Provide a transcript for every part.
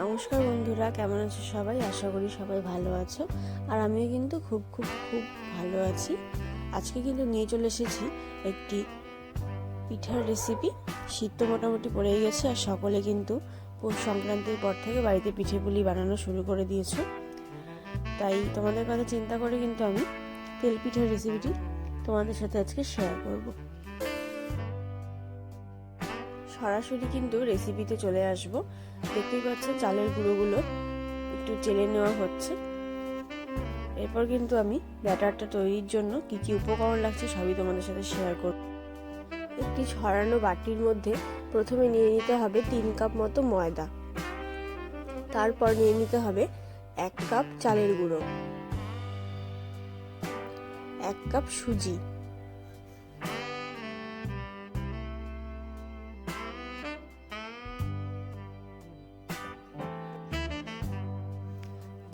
নমস্কার বন্ধুরা, কেমন আছো সবাই? আশা করি সবাই ভালো আছো। আর আমিও কিন্তু খুব খুব খুব ভালো আছি। আজকে কিন্তু নিয়ে চলে এসেছি একটি পিঠার রেসিপি শীত তো মোটামুটি পড়েই গেছে আর সকলে কিন্তু পৌষ সংক্রান্তির পর থেকে বাড়িতে পিঠে পুলি বানানো শুরু করে দিয়েছ। তাই তোমাদের কথা চিন্তা করে কিন্তু আমি তেল পিঠার রেসিপিটি তোমাদের সাথে আজকে শেয়ার করব। সরাসরি কিন্তু রেসিপিতে চলে আসব। দেখতেই পাচ্ছেন চালের গুঁড়োগুলো একটু চেলে নেওয়া হচ্ছে। এরপর কিন্তু আমি ব্যাটারটা তৈরির জন্য কি কি উপকরণ লাগছে সবই তোমাদের সাথে শেয়ার করব। একটি ছড়ানো বাটির মধ্যে প্রথমে নিয়ে নিতে হবে তিন কাপ মতো ময়দা। তারপর নিয়ে নিতে হবে এক কাপ চালের গুঁড়ো। এক কাপ সুজি।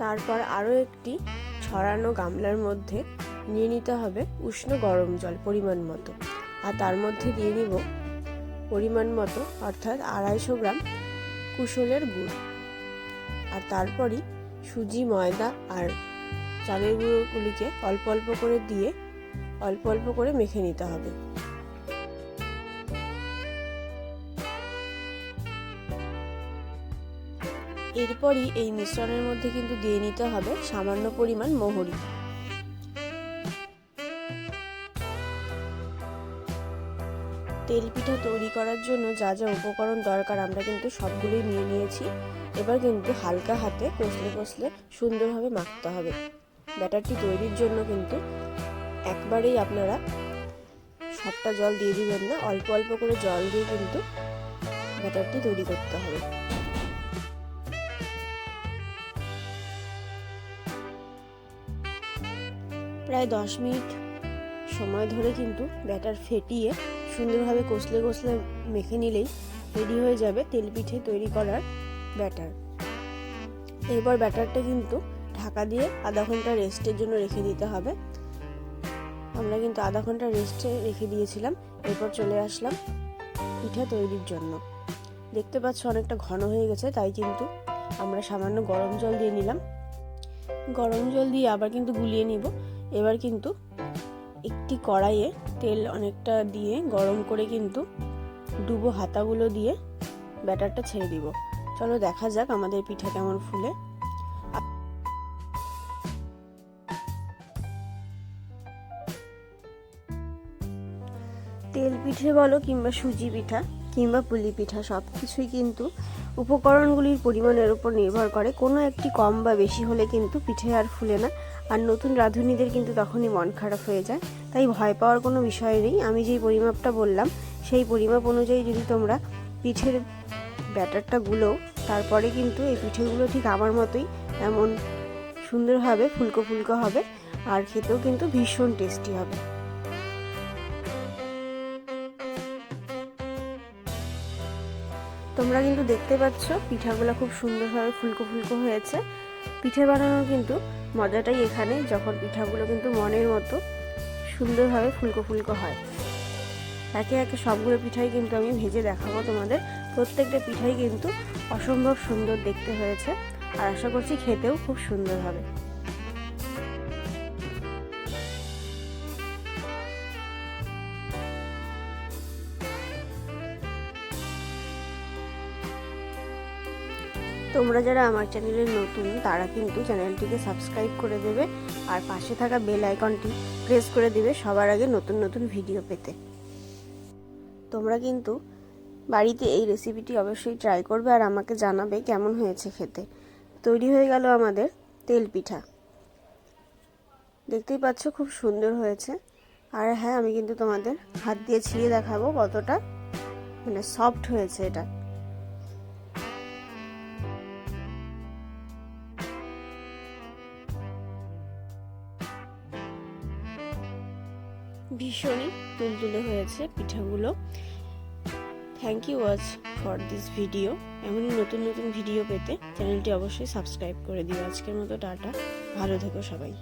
তারপর আরও একটি ছড়ানো গামলার মধ্যে নিয়ে নিতে হবে উষ্ণ গরম জল পরিমাণ মতো। আর তার মধ্যে দিয়ে নিব পরিমাণ মতো, অর্থাৎ আড়াইশো গ্রাম কুশলের গুড়। আর তারপরই সুজি, ময়দা আর চালের গুঁড়োগুলিকে অল্প অল্প করে দিয়ে অল্প অল্প করে মেখে নিতে হবে। এরপরই এই মিশ্রণের মধ্যে কিন্তু দিয়ে নিতে হবে সামান্য পরিমাণ মোহরি। তেল পিঠা তৈরি করার জন্য যা যা উপকরণ দরকার আমরা কিন্তু সবগুলোই নিয়ে নিয়েছি। এবার কিন্তু হালকা হাতে কষলে কষলে সুন্দরভাবে মাখতে হবে। ব্যাটারটি তৈরির জন্য কিন্তু একবারেই আপনারা সবটা জল দিয়ে দিবেন না, অল্প অল্প করে জল দিয়ে কিন্তু ব্যাটারটি তৈরি করতে হবে। প্রায় দশ মিনিট সময় ধরে কিন্তু ব্যাটার ফেটিয়ে সুন্দরভাবে কষলে কষলে মেখে নিলেই রেডি হয়ে যাবে তেল পিঠে তৈরি করার ব্যাটার। এরপর ব্যাটারটা কিন্তু ঢাকা দিয়ে আধা ঘণ্টা রেস্টের জন্য রেখে দিতে হবে। আমরা কিন্তু আধা ঘণ্টা রেস্টে রেখে দিয়েছিলাম, এরপর চলে আসলাম পিঠা তৈরির জন্য। দেখতে পাচ্ছ অনেকটা ঘন হয়ে গেছে, তাই কিন্তু আমরা সামান্য গরম জল দিয়ে নিলাম। গরম জল দিয়ে আবার কিন্তু গুলিয়ে নিব। এবার কিন্তু একটি কড়াইয়ে তেল অনেকটা দিয়ে গরম করে কিন্তু ডুবো হাতাগুলো দিয়ে ব্যাটারটা ছেড়ে দিব। চলো দেখা যাক আমাদের পিঠা কেমন ফুলে। তেল পিঠে বলো কিংবা সুজি পিঠা কিংবা পুলি পিঠা সব কিছুই কিন্তু উপকরণগুলির পরিমাণের উপর নির্ভর করে। কোনো একটি কম বা বেশি হলে কিন্তু পিঠে আর ফুলে না। আর নতুন রাঁধুনিদের কিন্তু তখনই মন খারাপ হয়ে যায়। তাই ভয় পাওয়ার কোনো বিষয় নেই। আমি যেই পরিমাপটা বললাম, সেই পরিমাপ অনুযায়ী যদি তোমরা পিঠের ব্যাটারটা গুলো, তারপরে কিন্তু এই পিঠেগুলো ঠিক আমার মতোই এমন সুন্দরভাবে ফুলকো ফুলকো হবে, আর খেতেও কিন্তু ভীষণ টেস্টি হবে। তোমরা কিন্তু দেখতে পাচ্ছ, পিঠাগুলো খুব সুন্দরভাবে ফুলকো ফুলকো হয়েছে। পিঠে বানানো কিন্তু মজাটাই এখানে, যখন পিঠাগুলো কিন্তু মনের মতো সুন্দরভাবে ফুলকো ফুলকো হয়। একে একে সবগুলো পিঠাই কিন্তু আমি ভেজে দেখাবো তোমাদের। প্রত্যেকটা পিঠাই কিন্তু অসম্ভব সুন্দর দেখতে হয়েছে, আর আশা করছি খেতেও খুব সুন্দর হবে। তোমরা যারা আমার চ্যানেলের নতুন, তারা কিন্তু চ্যানেলটিকে সাবস্ক্রাইব করে দেবে আর পাশে থাকা বেল আইকনটি প্রেস করে দেবে সবার আগে নতুন নতুন ভিডিও পেতে। তোমরা কিন্তু বাড়িতে এই রেসিপিটি অবশ্যই ট্রাই করবে আর আমাকে জানাবে কেমন হয়েছে খেতে। তৈরি হয়ে গেল আমাদের তেল পিঠা। দেখতেই পাচ্ছ খুব সুন্দর হয়েছে। আর হ্যাঁ আমি কিন্তু তোমাদের হাত দিয়ে ছিঁড়ে দেখাবো কতটা মানে সফট হয়েছে এটা। ভীষণই তুলতুলে হয়েছে পিঠাগুলো। Thank you watch for this video এমনই নতুন নতুন ভিডিও পেতে চ্যানেলটি অবশ্যই সাবস্ক্রাইব করে দিও। আজকের মতো টাটা। ভালো থেকো সবাই।